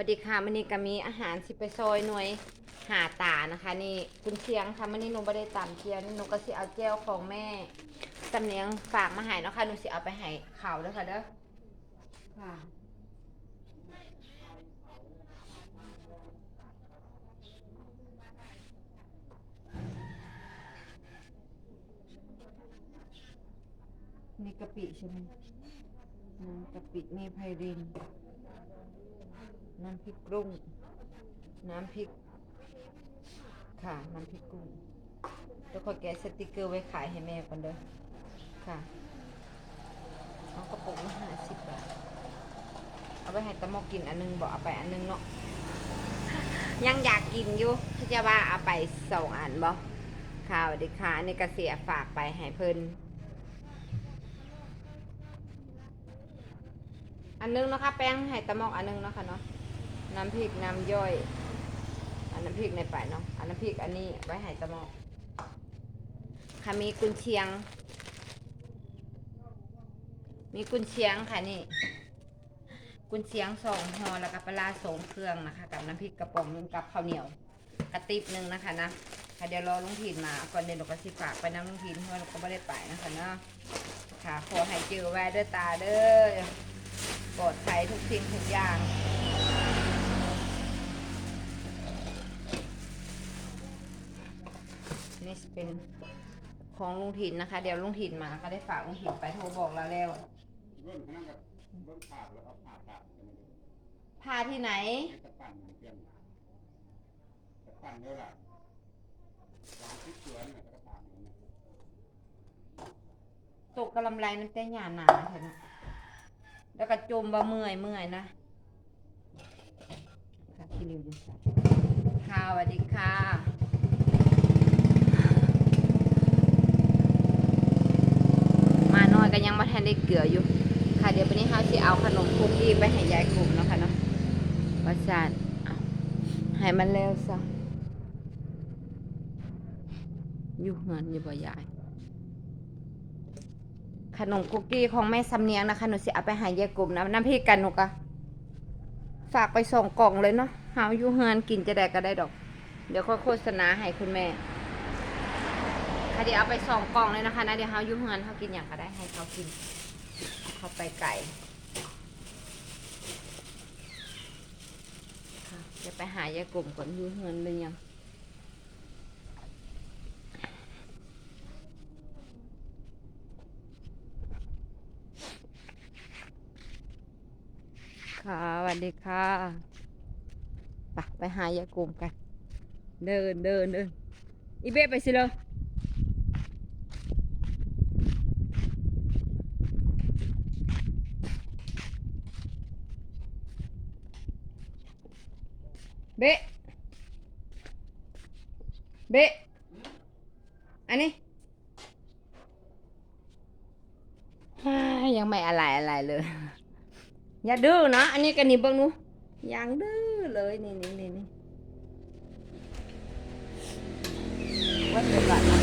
วัสดีค่ะมันนี้ก็มีอาหารสิไปซอยหน่วยหาตานะคะ นี่คุณเชียงค่ะมันนี้หนูไม่ได้ตำเชียงหนูก็สิเอาแก้วของแม่สำเนียงฝากมาให้เนาะค่ะหนูสิเอาไปให้เขาเด้อค่ะเด้อค่ะนี่กะปิใช่ไหมน้ำกะปินี่ไพริน น้ำพริกกุ้ง น้ำพริก ค่ะ น้ำพริกกุ้งแล้วก็แกะสติกเกอร์ไว้ขายให้แม่กันเด้อ ค่ะเอากระปุกละห้าสิบบาท เอาไปให้ตะมอกกินอันนึงบอกเอาไปอันนึงเนาะ ยังอยากกินอยู่เขาจะว่าเอาไปสองอันบ่ค่ะวัสดีค่ะอันกระเสียฝากไปให้เพิ่นอันนึงเนาะคะแป้งให้ตะมอกอันนึงเนาะค่ะเนาะ น้ำพริกน้ำย่อยอันน้ำพริกในป่ายเนาะอันน้ำพริกอันนี้ไว้หายตะมอกค่ะมีกุนเชียง มีกุนเชียงค่ะนี่ กุนเชียงสองห่อแล้วก็ปลาสองเครื่องนะคะ กับน้ำพริกกระป๋องนึงกับข้าวเหนียวกระติบหนึ่งนะคะนะค่ะเดี๋ยวรอลุงถินมาก่อนเดี๋ยวหนูก็สิฝากไปน้ำลุงถินเพราะว่าก็ไม่ได้ไปนะคะเนาะค่ะขอให้เจอไว้ด้วยตาเด้อปลอดภัยทุกสิ่งทุกอย่าง นี่ เป็นของลุงถิ่นนะคะ เดี๋ยวลุงถิ่นมาก็ได้ฝากลุงถิ่นไปโทรบอกเราแล้วเบิ้ลเขานั่งกับเบิ้ลผ่าแล้วเอาผ่าตัดกันเลยพาที่ไหนให้ตะปั่นมันเปลี่ยนตะปั่นเท่าไหร่วางที่สวนน่ะตะปั่นมันน่ะตกกระลำไรนั่นแต่หยาหนาเถอะนะแล้วก็จมบ่เมื่อยเมื่อยนะค่ะที่ริวดิค่ะค่ะสวัสดีค่ะ มาน้อย ก็ยังมาแทนได้เกลืออยู่ ค่ะเดี๋ยววันนี้เขาสิเอาขนมคุกกี้ไปให้ยายกลุ่มเนาะค่ะเนาะว่าจานเอาให้มันเร็วซะอยู่เงินอยู่บ่ยายขนมคุกกี้ของแม่สำเนียงนะคะหนูสิเอาไปใหายายกลุ่มนะน้ำพริกกันหนูกะฝากไปส่งกล่องเลยเนาะหาอยู่เฮือนกินจะได้ก็ได้ดอก เดี๋ยวค่อยโฆษณาให้คุณแม่ ค่ะเดี๋ยวเอาไปส่งกล่องเลยนะคะนะเดี๋ยวเฮายู่เฮือนเขากินอย่างก็ได้ให้เขากินเขาไปไก่ค่ะเดี๋ยวไปหายายกลุ่มก่อนยู่เฮือนเลยยังค่ะสวัสดีค่ะไปไปหายายกลุ่มกัน เดินเดินเดินอีเบ้ไปสิเลย เบ้เบ้อันนี้ยังไม่อะไรอะไรเลย อย่าดื้อนะ อันนี้กันนี่เบิ่งหนูยังดื้อเลยนี่นี่นี่นี่วัดเดือดนะ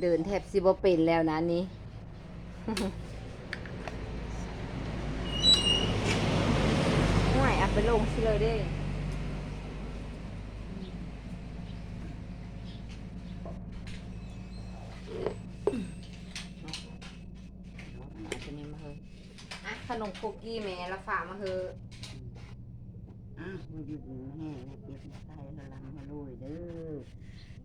เดินแทบสิบเป็นแล้วนะอันนี้ ห่วยเอา ไปลงสิเลยเด้เอาตัวนี้มาเฮยอะขนมคุกกี้แม่ละฝากมาเฮยอ้าวมันอยู่ดีแม่นะเจ็บไข้ระลังมาลุยเด้อ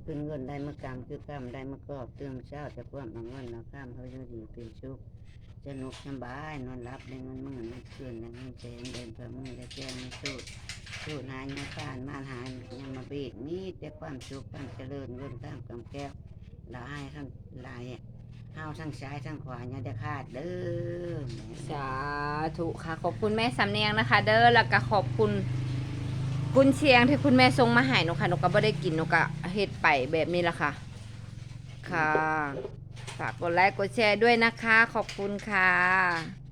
เป็นเงินได้มากรรมคือกรรมได้มากอบเติมเช้าจะความเอาเงินเอาข้ามเขาอยู่ดีเป็นชุก จะนุกสบายนอนรับได้เงินมื่นเงินคืนได้เงินแสนเดินไปมือได้แก้มสู้สู้นายมาผ่านมาหายยังมาเบีดมีแต่ความสุขความเจริญเงินตามกำแก้วละให้ทั้งหลายเฮาทั้งซ้ายทั้งขวาอย่าได้ขาดเด้อสาธุค่ะ ขอบคุณแม่สำเนียงนะคะ เด้อแล้วก็ขอบคุณกุนเชียงที่คุณแม่ส่งมาให้หนูค่ะหนูก็ไม่ได้กินหนูก็เฮ็ดไปแบบนี้ละค่ะ ค่ะ ฝากกดไลค์กดแชร์ด้วยนะคะ ขอบคุณค่ะ